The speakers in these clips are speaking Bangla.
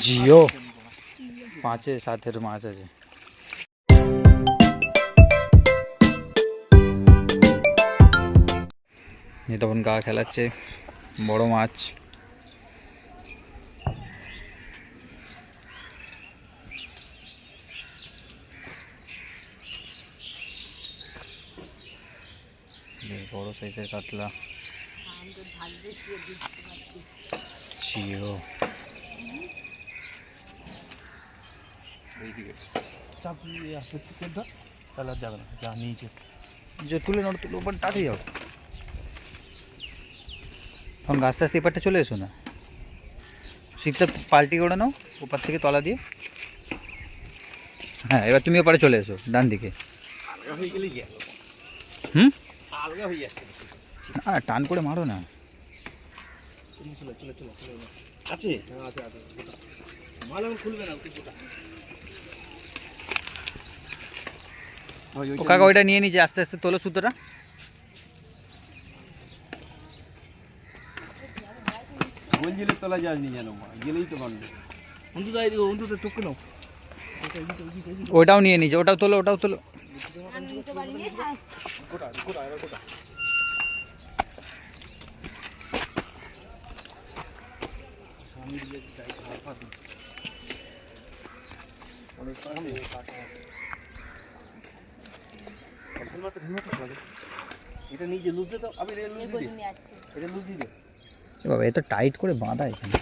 জিও। পাঁচে সাতের মাছ আছে। তখন গা খেলাচ্ছে বড় মাছ। বড় সাইজের কাতলা। জিও। তাহলে যাবে না যা নিয়েছে যে তুলে নোট তুলে ওপর তাড়াতাড়ি যাও তখন আস্তে আস্তে এপারটা চলে এসো না। সিটটা পাল্টি করে নাও ওপার থেকে তলা দিয়ে। হ্যাঁ এবার তুমি ওপারে চলে এসো ডান দিকে। আলগা হয়ে গেলে হুম? আলগা হয়ে যাচ্ছে না টান করে মারো না। চলে চলে চলে চলে আছে? হ্যাঁ আছে আছে মাল এখন খুলবে না ও কাকা ওইটা নিয়ে নিচে আস্তে আস্তে তোলো সুতোটা। গোল জেলে তলা যায়নি জানো গেলেই তো বানবে অন্তু যাই দিও অন্তু তো টুকু নাও। ওটাও নিয়ে নিচে ওটাও তোলো ওটাও তোলো। গোটা গোটা গোটা। এটা নিজে লুজ দে তো আমি এটা লুজ দিয়ে দে। এটা লুজ দিয়ে দে এ বাবা এত টাইট করে বাঁধা এখানে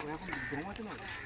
ও এখন জমাতে না আমরা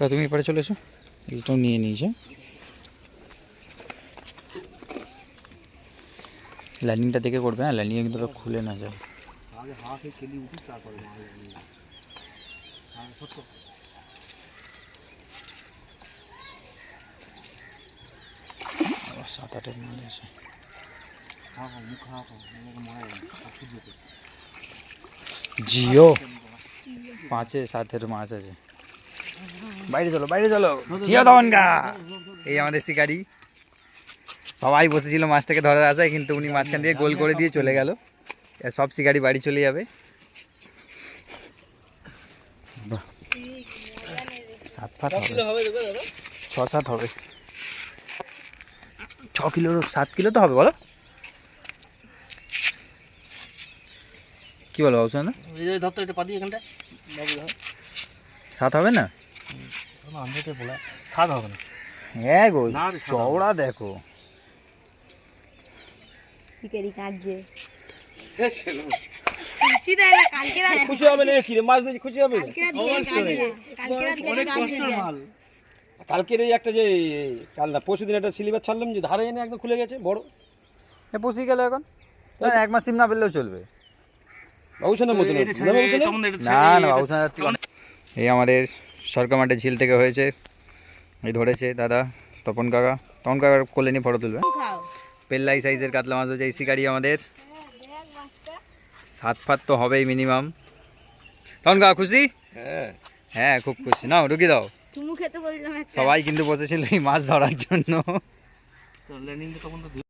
তা তুমি এপারে চলে এসো। এইটাও নিয়ে নিয়েছে ল্যান্ডিংটা দেখে করবে না ল্যান্ডিংয়ে কিন্তু ওটা খুলে না যায়। আগে খেলি উঠি তারপরে যাই। হ্যাঁ সত্য। সাত আটের মধ্যে আছে। হ্যাঁ হ্যাঁ জিও? পাঁচে সাতের মাছ আছে। বাইরে চলো বাইরে চলো। জিও তখন গা। এই আমাদের শিকারি। সবাই বসেছিল মাছটাকে ধরার আশায় কিন্তু উনি মাঝখান দিয়ে গোল করে দিয়ে চলে গেল। সব শিকারি বাড়ি চলে যাবে। সাত ফাট হবে। হবে দাদা? ছ সাত হবে। ছ কিলোর সাত কিলো তো হবে বলো। কি বলো বাবু না সাত হবে না? আন্দাজে বলা স্বাদ হবে না। হ্যাঁ গো চওড়া দেখো। শিকারি কাঁদছে। খুশি হবে না কি রে মাছ দিয়েছি খুশি হবে? অনেক কষ্টের মাল। কালকের এই একটা যে কাল না পরশু দিন একটা সিলিবার ছাড়লাম যে ধারে এনে একদম খুলে গেছে বড়। এ পুষি গেল এখন? এক মাস সিম না পেলেও চলবে। বাবুসোনার। না না না এই আমাদের সরকার মাঠে ঝিল থেকে হয়েছে। এই ধরেছে দাদা তপন কাকা। তপন কাকার কোলে নিয়ে ফটো তুলবে। খাও। পেল্লাই সাইজের কাতলা মাছ হচ্ছে এই শিকারি আমাদের। সাত ফাত তো হবেই মিনিমাম তখন কাকা খুশি? হ্যাঁ। হ্যাঁ খুব খুশি। নাও ঢুকি দাও। চুমু খেতে বললাম একটা। সবাই কিন্তু বসেছিল এই মাছ ধরার জন্য।